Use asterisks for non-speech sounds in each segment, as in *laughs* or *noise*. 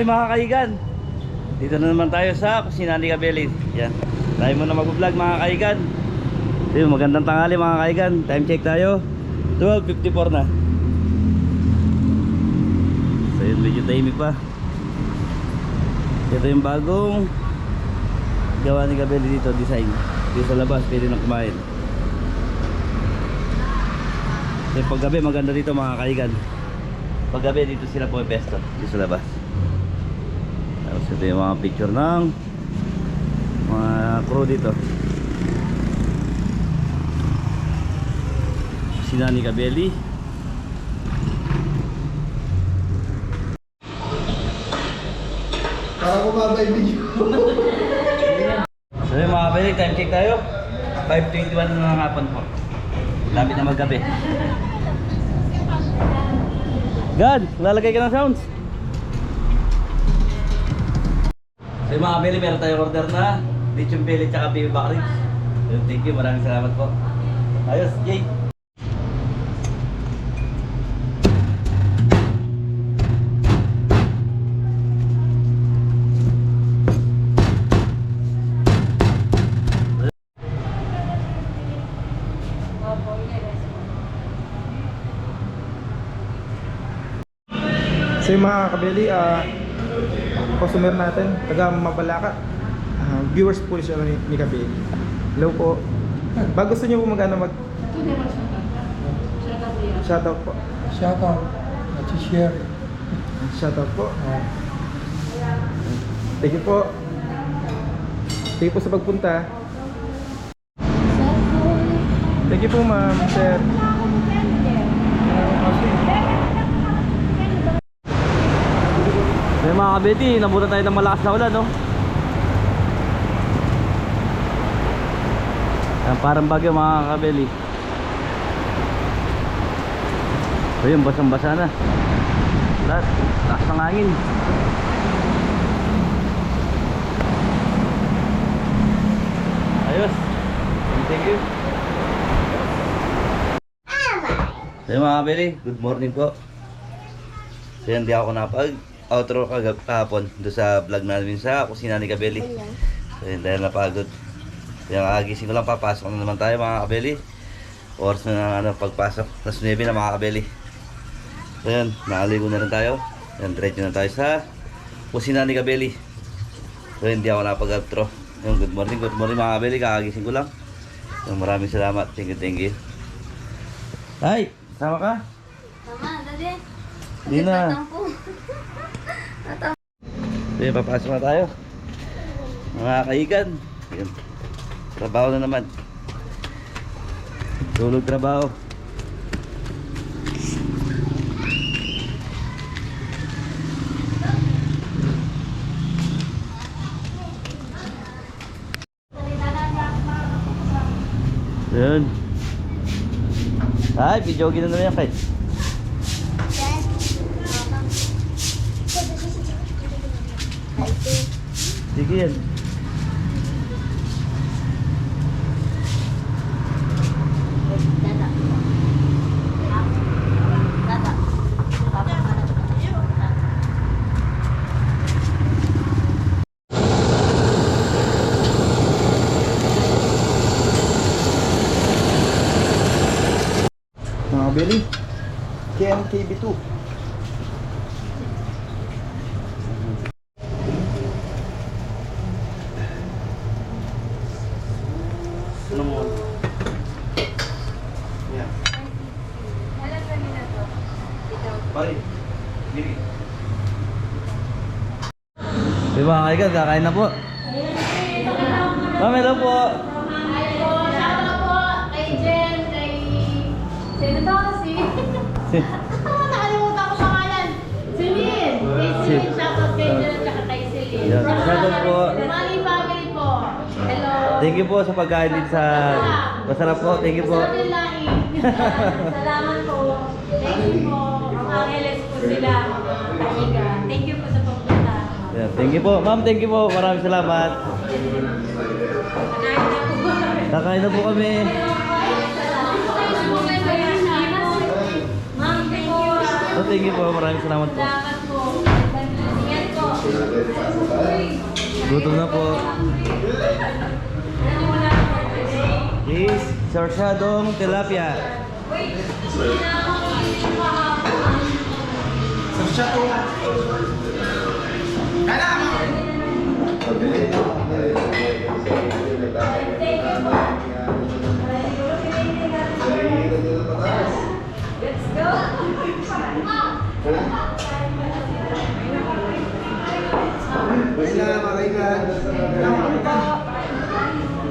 Buhay mga kaigan. Dito na naman tayo sa kusina ni Kabeli. Yan. Tayo muna mag-vlog mga kaigan. Ayun, magandang tanghali mga kaigan. Time check tayo. 12.54 na. So yun, medyo tahimik pa. Ito yung bagong gawa ni Kabeli dito, design. Dito sa labas, pwede na kumain. So paggabi maganda dito mga kaigan. Paggabi dito sila pumipesto, dito sa labas. Tapos ito yung mga picture ng mga crew dito. Sina ni Kabeli. Para ko babay video. So yung mga kabeli, time check tayo. 5.21 na ng hapon po. Lapit na maggabi. God, lalagay ka ng sounds. So yung mga kabeli, meron tayong order na lechon belly tsaka baby back. So, Thank you, maraming salamat po. Ayos, Jay. So yung mga kabeli, ah, customer natin, taga Mabalaka. Ah, viewers po siya ni, ni Kabeli. Hello po. Ba gusto niyo po magano mag shoutout po. Shoutout at Sherry. Shoutout po. Thank you po. Thank you po sa pagpunta. Thank you po ma'am, sir. May mga kabeti, nabutan tayo ng malakas na ulan, no? Parang bagyo mga kabeli. So yun, basang-basa na. Lahat, taas ng hangin. Ayos. Thank you. So yun mga kabeli, good morning po. So yan, di ako napag outro kahapon doon sa vlog namin sa kusina ni Kabeli. So yun, dahil napagod. Kaya kagising ko lang papasok na naman tayo mga Kabeli. Oras na ng ano, pagpasok. Tapos 9 na mga Kabeli. So yun, naaligo na rin tayo. Yan, diretso na tayo sa kusina ni Kabeli. So yun, di ako napag-outro. Yung good morning, good morning mga Kabeli. Kakagising ko lang. Yung maraming salamat. Thank you, thank you. Ay, sama ka? Tama, dali. Di na. *laughs* Yun, papasok na tayo. Mga kaigan. Yun. Trabaho na naman. Tulog trabaho. Yun. Ay, video na naman yan kay. Yan. Kabeli, KMKB2. Ano mo? Yan. Pare. Dili. Di ba kaigan, kakain na po. Ma'am, hello po. Si? Nakalimutan ko pangalan. Celine. Kay Celine. Shoutout kay Jen at saka kay Celine. Yan, shoutout po. Mali family po. Hello. Thank you po sa pagkain dito sa... Masarap po, thank you po. Masarap yung laing. Salamat po. Thank you po. Ang Angeles po sila. mga kaibigan. Thank you po. Ma'am, thank you po. Maraming salamat. Kakain na po kami. So, thank you po. Maraming salamat po. Gutom na po. Please, sarsyadong tilapia. Sa siya go!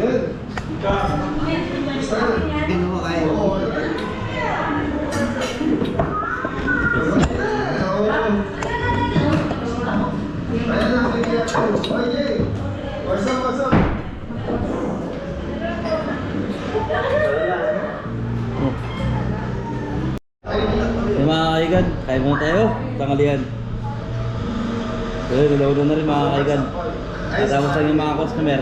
Hey, kain muna tayo. Tangalian. Eh, dalawa na rin mga kaigan. Natapos lang yung mga customer.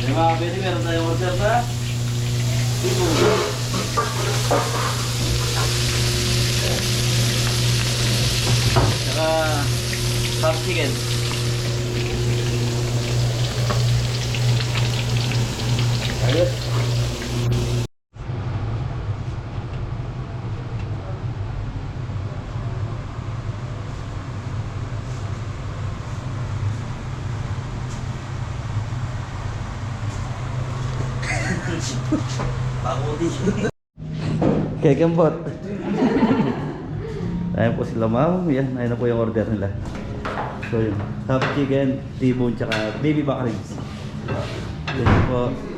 Hey, mga kapatid, meron tayong order sa. Saka half chicken. Ayos. Pakuti. Kekembot. Ayan po sila ma'am. Yan, ayun na po yung order nila. So yun, half chicken, T-bone, tsaka baby back ribs. Yan po.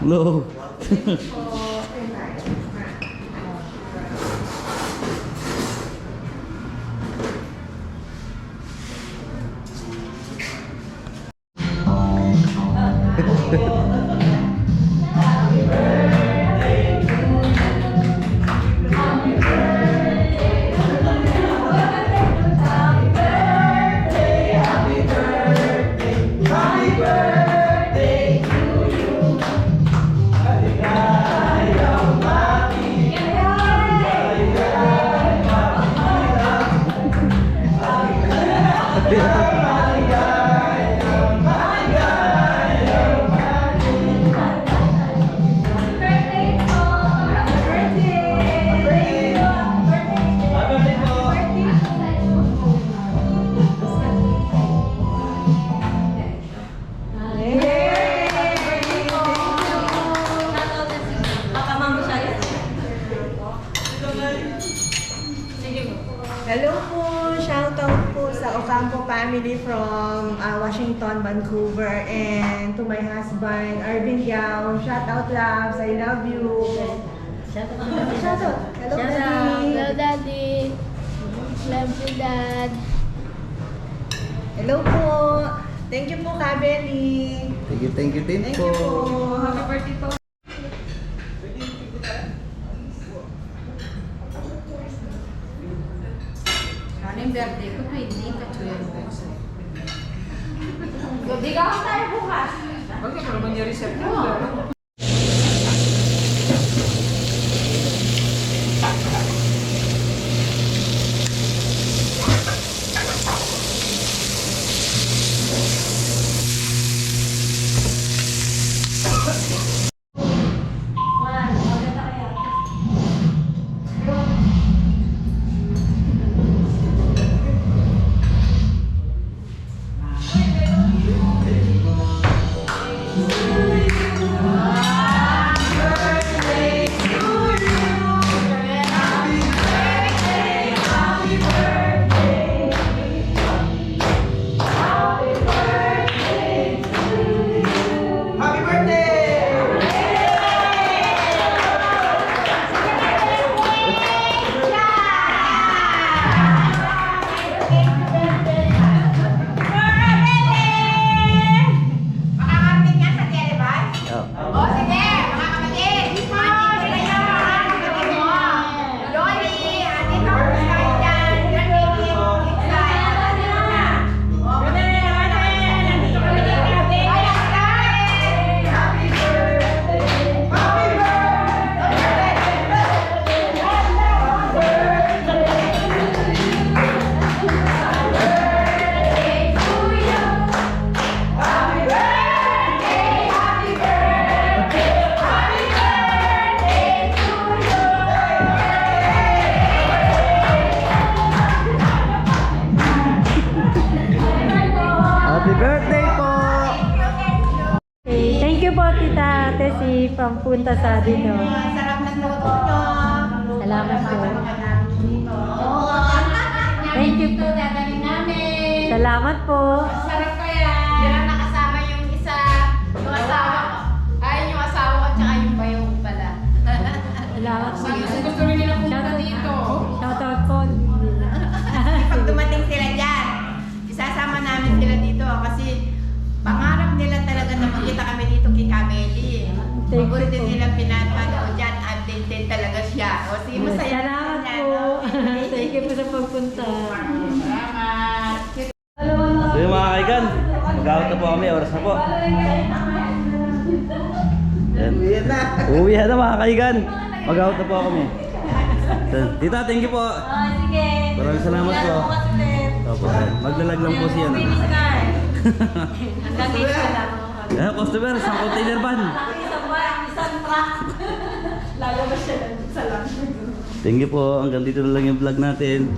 Hello. *laughs* family from uh, Washington, Vancouver and to my husband, Arvin Yao. Shoutout loves, I love you. Shoutout! Hello, Shout Daddy! Hello, Daddy. Love you, Dad. Hello po! Thank you po, Kabeli! Thank you, thank you, thank Thank you po! Happy birthday po. Ano yung birthday ko? Hindi ka tuyan mo. Di ka tayo bukas. Bakit ka naman yung September? Tessie pampunta sa dito. Sarap ng luto nyo. Salamat po. Thank you po. Salamat po. Po sa pagpunta. Salamat. So yung mga kaigan, mag-out na po kami, oras na po. Yan. Uwi na mga kaigan. Mag-out na po kami. Yan. Tita, thank you po. Oh, sige. Maraming salamat po. Opo. Maglalag lang po siya. No? Finish card. Hanggang dito ka lang. Eh, customer, isang container van. Isang ba? Isang truck. *laughs* Lalabas siya sa lang. Thank you po. Hanggang dito na lang yung vlog natin.